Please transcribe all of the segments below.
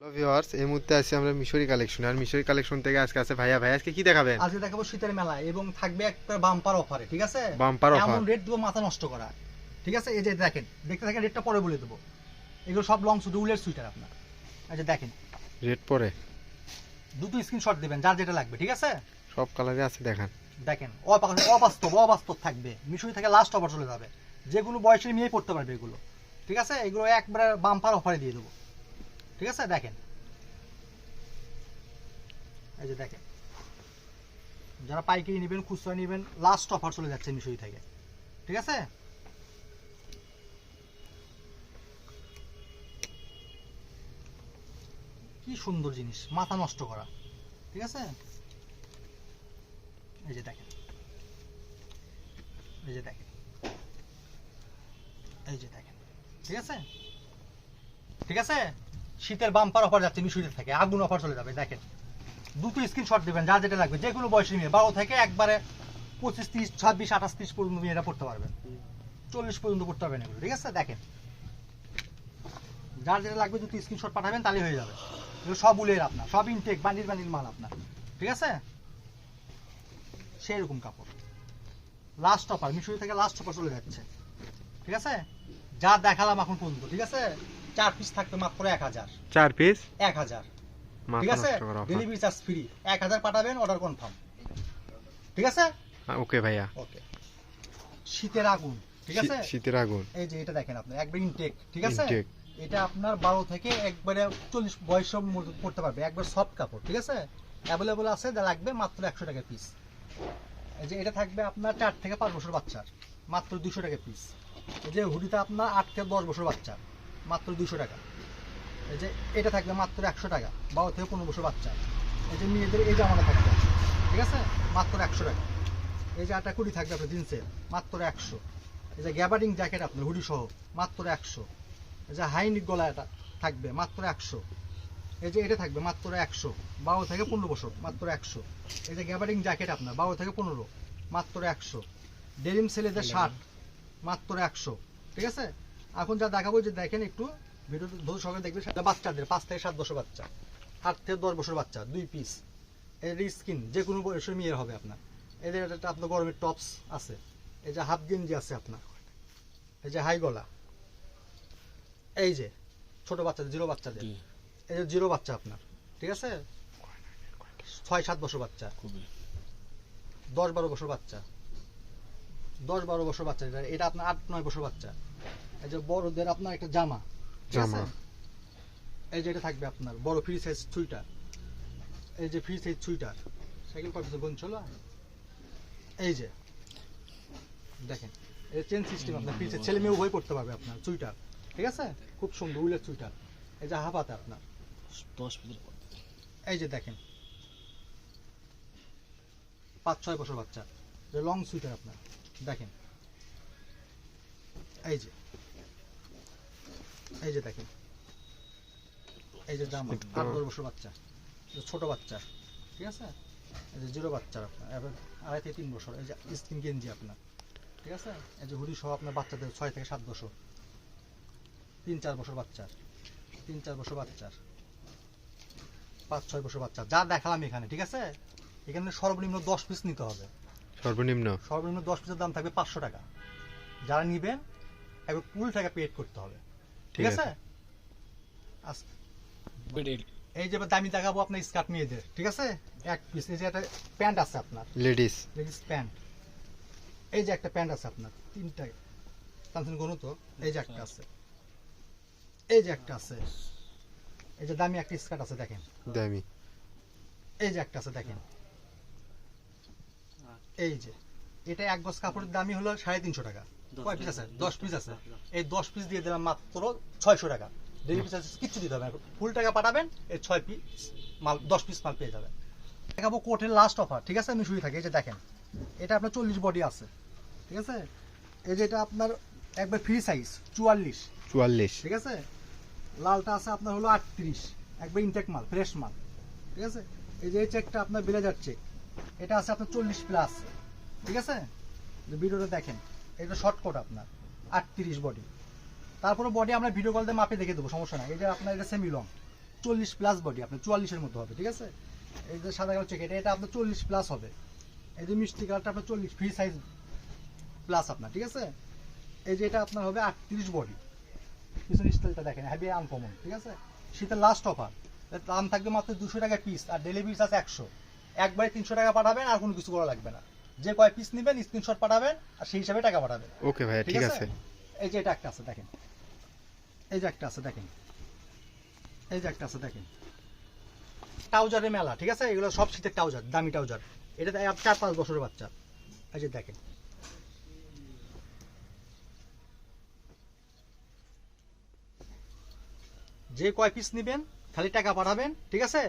Hello viewers এই মুহূর্তে আছি আমরা মিশরি কালেকশন আর মিশরি কালেকশন থেকে আজকে আছে ভাইয়া। ভাই আজকে কি দেখাবেন? আজকে দেখাবো শীতের মেলা এবং থাকবে একটা বাম্পার অফারে ঠিক আছে? Bumper offer। এমন রেট দেবো মাথা নষ্ট করা। ঠিক আছে? এই যে দেখেন দেখতে থাকেন রেটটা পরে বলে দেবো। এগুলো সব লং সুট উলের সুইটার আপনার। এই দেখেন। রেট পরে? দুটো স্ক্রিনশট দিবেন যার যেটা লাগবে ঠিক আছে? সব কালারে আছে দেখান। দেখেন অবাস্তব অবাস্তব থাকবে। মিশরি থেকে লাস্ট অফার চলে যাবে। যে কোনো বয়সের মেয়ে পড়তে পারবে এগুলো। ঠিক আছে? এগুলো একবারে বাম্পার অফারে দিয়ে দেবো। ঠিক আছে? দেখেন। এই যে দেখেন। যারা পাইকারি নেবেন, খুচরা নেবেন লাস্ট অফার চলে যাচ্ছে মিশরি থেকে। ঠিক আছে? কি সুন্দর জিনিস, মাথা নষ্ট করা। ঠিক আছে? এই যে দেখেন। এই যে দেখেন। এই যে দেখেন। ঠিক আছে? ঠিক আছে? শীতের বাম্পার অফার যাচ্ছে মিশুরিতে থেকে, আগুন অফার চলে যাবে, দেখেন। দুটো স্ক্রিনশট দেবেন, যা যেটা লাগবে যে কোনো বয়সী মেয়ে, বারো থেকে একবারে পঁচিশ তিরিশ, ছাব্বিশ, আঠাশ তিরিশ পর্যন্ত মেয়েরা পড়তে পারবেন চল্লিশ পর্যন্ত পড়তে পারবেন এগুলো, ঠিক আছে? দেখেন। যার যেটা লাগবে দুটো স্ক্রিনশট পাঠাবেন তাহলে হয়ে যাবে। এগুলো সব উলের আপনার, সব ইনটেক বান্ডিল বান্ডিল মাল আপনার, ঠিক আছে? সেরকম কাপড়। লাস্ট অফার মিশরি থেকে লাস্ট অফার চলে যাচ্ছে, ঠিক আছে? যা দেখালাম এখন পর্যন্ত, ঠিক আছে? চার পিস থাকবে মাত্র এক হাজার। চার পিস এক হাজার। ঠিক আছে। ডেলিভারি চার্জ ফ্রি এক হাজার পাঠাবেন অর্ডার কনফার্ম ঠিক আছে? ওকে ভাইয়া। ওকে। শীতের আগুন ঠিক আছে? শীতের আগুন। এই যে এটা দেখেন আপনি একবার ইনটেক ঠিক আছে? এটা আপনার বারো থেকে একবারে চল্লিশ বয়স পড়তে পারবে একবার সফট কাপড় ঠিক আছে? অ্যাভেলেবল আছে যা লাগবে মাত্র একশো টাকা পিস এই যে এটা থাকবে আপনার চার থেকে পাঁচ বছর বাচ্চার মাত্র দুশো টাকা পিস এই যে হুডিটা আপনার আট থেকে দশ বছর বাচ্চা মাত্র দুশো টাকা। এই যে এটা থাকবে মাত্র একশো টাকা বারো থেকে পনেরো বছর বাচ্চা। এই যে মেয়েদের এই জামাটা থাকবে ঠিক আছে? মাত্র একশো টাকা। এই যে আটা কুড়ি থাকবে আপনার জিন্সের মাত্র একশো। এই যে গ্যাবারিং জ্যাকেট আপনার হুডি সহ মাত্র একশো। এই যে হাইনিক গলা এটা থাকবে মাত্র একশো। এই যে এটা থাকবে মাত্র একশো। বারো থেকে পনেরো বছর মাত্র একশো। এই যে গ্যাবারিং জ্যাকেট আপনার বারো থেকে পনেরো মাত্র একশো। ডেনিম ছেলেদের শার্ট মাত্র একশো। ঠিক আছে? এখন যা দেখাবো যে দেখেন একটু ভিডিও সকালে দেখবেন বাচ্চাদের পাঁচ থেকে সাত বছর বাচ্চা আট থেকে দশ বছর বাচ্চা দুই পিস এর স্কিন যে কোনো বয়সের মেয়ের হবে আপনার। এদের একটা আপনার গরমের টপস আছে এই যে হাফ গেঞ্জি আছে আপনার এই যে হাই গলা। এই যে ছোট বাচ্চাদের জিরো বাচ্চাদের। এই যে জিরো বাচ্চা আপনার ঠিক আছে? ছয় সাত বছর বাচ্চা। দশ বারো বছর বাচ্চা। দশ বারো বছর বাচ্চা এটা এটা আপনার আট নয় বছর বাচ্চা। এই যে বড়দের আপনার একটা জামা জামা। এই যে এটা থাকবে আপনার বড় ফ্রি সাইজ সুইটার এই যে ফ্রি সাইজ সুইটার সাইকেল কত বোন চলো এই যে দেখেন এই চেন সিস্টেম আপনার ফ্রি সাইজ ছেলে মেয়ে উভয় পড়তে পারবে আপনার সুইটার ঠিক আছে? খুব সুন্দর উলের সুইটার এই যে হাফাতে আপনার। দশ এই যে দেখেন পাঁচ ছয় বছর বাচ্চা। লং সুইটার আপনার দেখেন। এই যে এই যে দেখেন। এই যে জামা আট দশ বছর বাচ্চা ছোট বাচ্চা ঠিক আছে? এই যে জিরো বাচ্চা আপনার আড়াই থেকে তিন বছর। এই যে স্কিন গেঞ্জি আপনার ঠিক আছে? এই যে হুডি সহ আপনার বাচ্চাদের ছয় থেকে সাত বছর। তিন চার বছর বাচ্চার তিন চার বছর বাচ্চার পাঁচ ছয় বছর বাচ্চা। যা দেখালাম এখানে ঠিক আছে? এখানে সর্বনিম্ন দশ পিস নিতে হবে। সর্বনিম্ন? সর্বনিম্ন দশ পিসের দাম থাকবে পাঁচশো টাকা। যারা নিবেন একবার কুড়ি টাকা পেড করতে হবে। ঠিক আছে? এই যে দামি দেখাবো আপনার স্কার্ট মেয়েদের ঠিক আছে? এক পিস এই যে একটা প্যান্ট আছে আপনার। লেডিস লেডিস প্যান্ট এই যে একটা প্যান্ট আছে আপনার তিনটা। কাঞ্চন গনু তো? এই যে একটা আছে। এই যে একটা আছে। এই যে দামি একটা স্কার্ট আছে দেখেন। দামি। এই যে একটা আছে দেখেন। এই যে এটা এক গজ কাপড়ের দামই হলো সাড়ে তিনশো টাকা। কয় পিস আছে? দশ পিস আছে? এই দশ পিস দিয়ে দিলাম মাত্র ছয়শো টাকা। ডেলিভারি কিচ্ছু দিতে হবে না। ফুল টাকা পাঠাবেন এই ছয় পিস মাল দশ পিস মাল পেয়ে যাবেন। দেখাবো কোর্টের লাস্ট অফার ঠিক আছে? আমি শুয়ে থাকি এই যে দেখেন এটা আপনার চল্লিশ বডি আছে ঠিক আছে? এই যে এটা আপনার একবার ফ্রি সাইজ চুয়াল্লিশ। চুয়াল্লিশ। ঠিক আছে? লালটা আছে আপনার হলো আটত্রিশ। একবার ইনটেক মাল ফ্রেশ মাল ঠিক আছে? এই যে এই চেকটা আপনার ব্লেজার চেক এটা আছে আপনার চল্লিশ প্লাস ঠিক আছে? ভিডিওটা দেখেন এটা শর্টকট আপনার, আটত্রিশ বডি তারপরে বডি আমরা ভিডিও কল দিয়ে মাপে দেখে দেবো, সমস্যা নাই। যে আপনার এটা সেমি লং চল্লিশ প্লাস বডি আপনার চুয়াল্লিশের মতো হবে, ঠিক আছে? এই যে সাদা কালার চেক এটা এটা আপনার চল্লিশ প্লাস হবে। এই যে মিষ্টি কালারটা আপনার চল্লিশ ফ্রি সাইজ প্লাস আপনার, ঠিক আছে? এই যে এটা আপনার হবে আটত্রিশ বডি পিছনের স্টাইলটা দেখেন হ্যাভি আনকমন ঠিক আছে? শীতের লাস্ট অফার দাম থাকবে মাত্র দুশো টাকা পিস আর ডেলিভারি চার্জ একশো। একবারে তিনশো টাকা পাঠাবেন, আর কোনো কিছু করা লাগবে না। যে কয় পিস নেবেন স্ক্রিনশট পাঠাবেন আর সেই হিসাবে টাকা পাঠাবেন। ওকে ভাইয়া ঠিক আছে? এই যে এটা একটা আছে দেখেন। এই যে একটা আছে দেখেন। এই যে একটা আছে দেখেন। ট্রাউজারের মেলা ঠিক আছে? এগুলো সব শীতের ট্রাউজার দামি ট্রাউজার। এটা চার পাঁচ বছরের বাচ্চা। এই যে দেখেন। যে কয় পিস নেবেন খালি টাকা পাঠাবেন ঠিক আছে?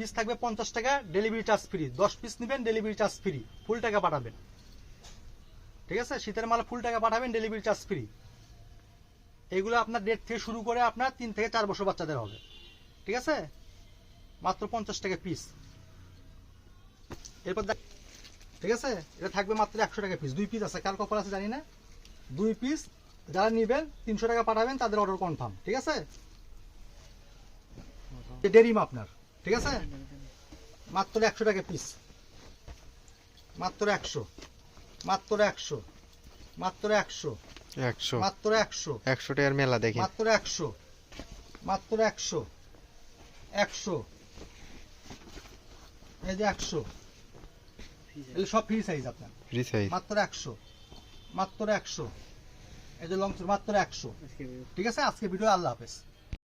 পিস থাকবে পঞ্চাশ টাকা ডেলিভারি চার্জ ফ্রি দশ পিস নেবেন ডেলিভারি চার্জ ফ্রি ফুল টাকা পাঠাবেন। ঠিক আছে? শীতের মাল ফুল টাকা পাঠাবেন ডেলিভারি চার্জ ফ্রি এগুলো আপনার ডেট থেকে শুরু করে আপনার তিন থেকে চার বছর বাচ্চাদের হবে। ঠিক আছে? মাত্র পঞ্চাশ টাকা পিস এরপর ঠিক আছে? এটা থাকবে মাত্র একশো টাকা পিস দুই পিস আছে। কার কপাল আছে জানি না? দুই পিস যারা নেবেন, তিনশো টাকা পাঠাবেন, তাদের অর্ডার কনফার্ম ঠিক আছে? ডেরিম আপনার। ঠিক আছে? মাত্র একশো টাকা পিস মাত্র একশো। মাত্র একশো। মাত্র একশো। একশো। মাত্র একশো। একশো টাকার মেলা দেখি। মাত্র একশো। মাত্র একশো। একশো। এই যে একশো। এগুলো সব ফ্রি সাইজ আপনার। ফ্রি সাইজ মাত্র একশো। মাত্র একশো। এই যে লং মাত্র একশো। ঠিক আছে? আজকে ভিডিও আল্লাহ হাফেজ।